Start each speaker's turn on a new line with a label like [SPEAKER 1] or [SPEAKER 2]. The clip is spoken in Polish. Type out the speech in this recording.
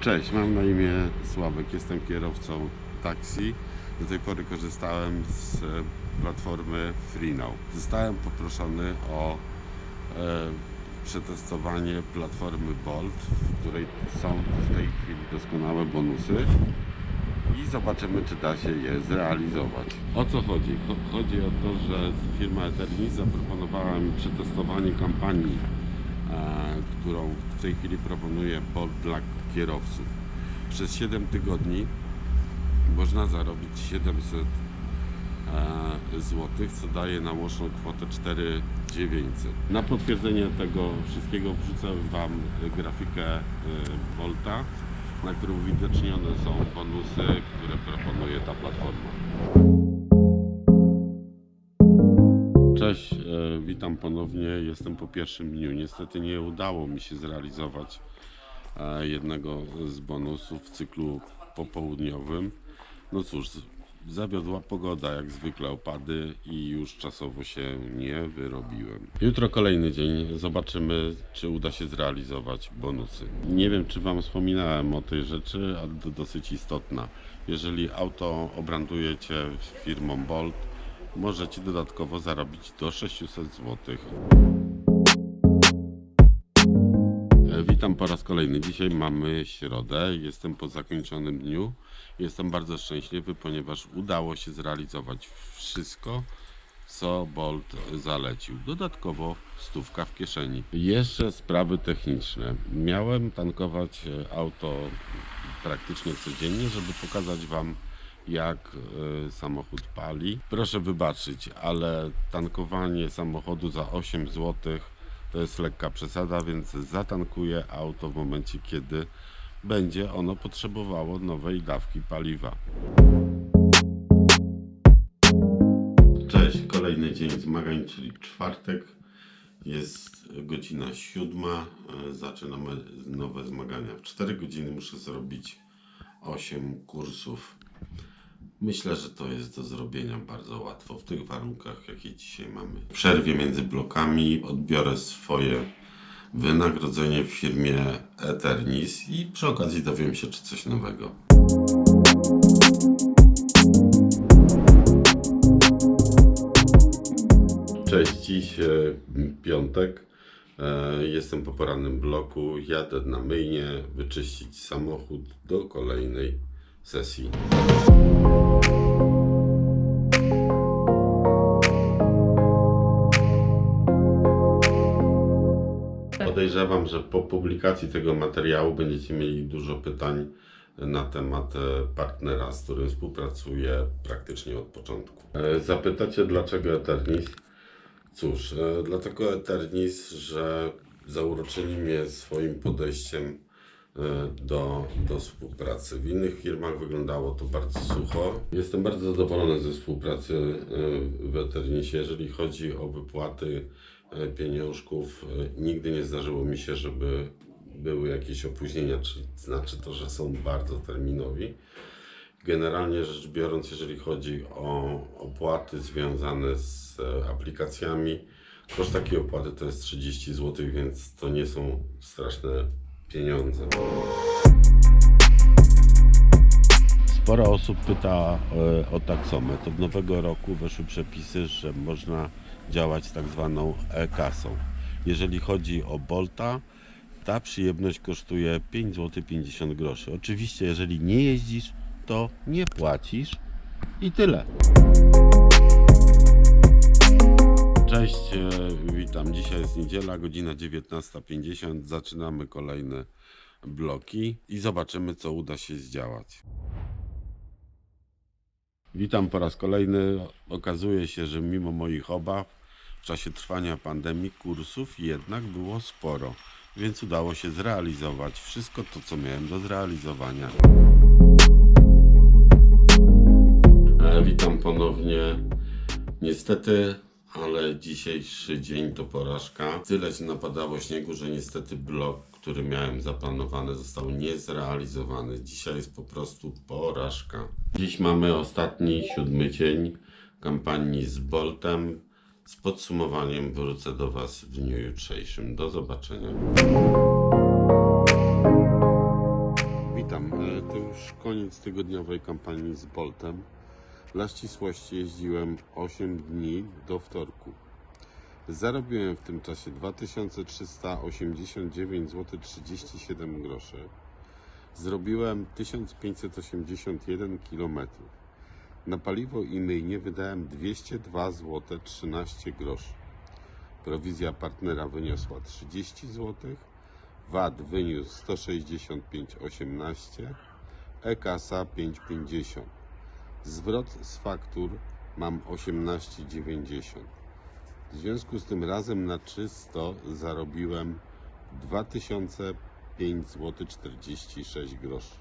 [SPEAKER 1] Cześć, mam na imię Sławek, jestem kierowcą taksi. Do tej pory korzystałem z e, platformy FreeNow. Zostałem poproszony o e, przetestowanie platformy Bolt, w której są w tej chwili doskonałe bonusy i zobaczymy, czy da się je zrealizować. O co chodzi? Cho- Chodzi o to, że firma Eternit zaproponowała mi przetestowanie kampanii, e, którą w tej chwili proponuje Bolt dla kierowców. Przez 7 tygodni można zarobić 700 e, złotych, co daje na łączną kwotę 4900. Na potwierdzenie tego wszystkiego wrzucę Wam grafikę e, Volta, na którą uwidocznione są bonusy, które proponuje ta platforma. Cześć, e, witam ponownie. Jestem po pierwszym dniu. Niestety nie udało mi się zrealizować jednego z bonusów w cyklu popołudniowym. No cóż, zawiodła pogoda, jak zwykle opady i już czasowo się nie wyrobiłem. Jutro kolejny dzień, zobaczymy czy uda się zrealizować bonusy. Nie wiem czy Wam wspominałem o tej rzeczy, ale dosyć istotna. Jeżeli auto obrandujecie firmą Bolt, możecie dodatkowo zarobić do 600 zł. Witam po raz kolejny. Dzisiaj mamy środę. Jestem po zakończonym dniu. Jestem bardzo szczęśliwy, ponieważ udało się zrealizować wszystko, co Bolt zalecił. Dodatkowo stówka w kieszeni. Jeszcze sprawy techniczne. Miałem tankować auto praktycznie codziennie, żeby pokazać Wam jak e, samochód pali. Proszę wybaczyć, ale tankowanie samochodu za 8 zł to jest lekka przesada, więc zatankuję auto w momencie, kiedy będzie ono potrzebowało nowej dawki paliwa. Cześć, kolejny dzień zmagań, czyli czwartek. Jest godzina siódma. Zaczynamy nowe zmagania. W 4 godziny muszę zrobić 8 kursów. Myślę, że to jest do zrobienia bardzo łatwo w tych warunkach, jakie dzisiaj mamy. W przerwie między blokami odbiorę swoje wynagrodzenie w firmie Eternis i przy okazji dowiem się, czy coś nowego. Cześć, dziś e, piątek. E, Jestem po porannym bloku. Jadę na myjnie wyczyścić samochód do kolejnej sesji. Podejrzewam, że po publikacji tego materiału będziecie mieli dużo pytań na temat e, partnera, z którym współpracuję praktycznie od początku. E, Zapytacie, dlaczego Eternis? Cóż, e, dlatego Eternis, że zauroczyli mnie swoim podejściem do, do współpracy. W innych firmach wyglądało to bardzo sucho. Jestem bardzo zadowolony ze współpracy w Eternisie. Jeżeli chodzi o wypłaty pieniążków, e, nigdy nie zdarzyło mi się, żeby były jakieś opóźnienia, czyli znaczy to, że są bardzo terminowi. Generalnie rzecz biorąc, jeżeli chodzi o opłaty związane z e, aplikacjami, koszt takiej opłaty to jest 30 zł, więc to nie są straszne pieniądze. Sporo osób pyta e, o taksometr. Od nowego roku weszły przepisy, że można działać z tak zwaną e-kasą. Jeżeli chodzi o Bolta, ta przyjemność kosztuje 5 zł 50 groszy. Oczywiście, jeżeli nie jeździsz, to nie płacisz i tyle. Cześć, e, witam. Dzisiaj jest niedziela, godzina 19.50. Zaczynamy kolejne bloki i zobaczymy, co uda się zdziałać. Witam po raz kolejny. Okazuje się, że mimo moich obaw w czasie trwania pandemii kursów jednak było sporo, więc udało się zrealizować wszystko to, co miałem do zrealizowania. E, Witam ponownie. Niestety, ale dzisiejszy dzień to porażka. Tyle się napadało śniegu, że niestety blok, który miałem zaplanowany, został niezrealizowany. Dzisiaj jest po prostu porażka. Dziś mamy ostatni, siódmy dzień kampanii z Boltem. Z podsumowaniem wrócę do Was w dniu jutrzejszym. Do zobaczenia. Witam. E, To już koniec tygodniowej kampanii z Boltem. Dla ścisłości jeździłem 8 dni do wtorku. Zarobiłem w tym czasie 2389 zł 37 groszy. Zrobiłem 1581 km. Na paliwo i myjnie wydałem 202 zł 13 groszy. Prowizja partnera wyniosła 30 zł, VAT wyniósł 165,18, e-kasa 5,50. Zwrot z faktur mam 18,90. W związku z tym razem na czysto zarobiłem 2005 zł 46 groszy.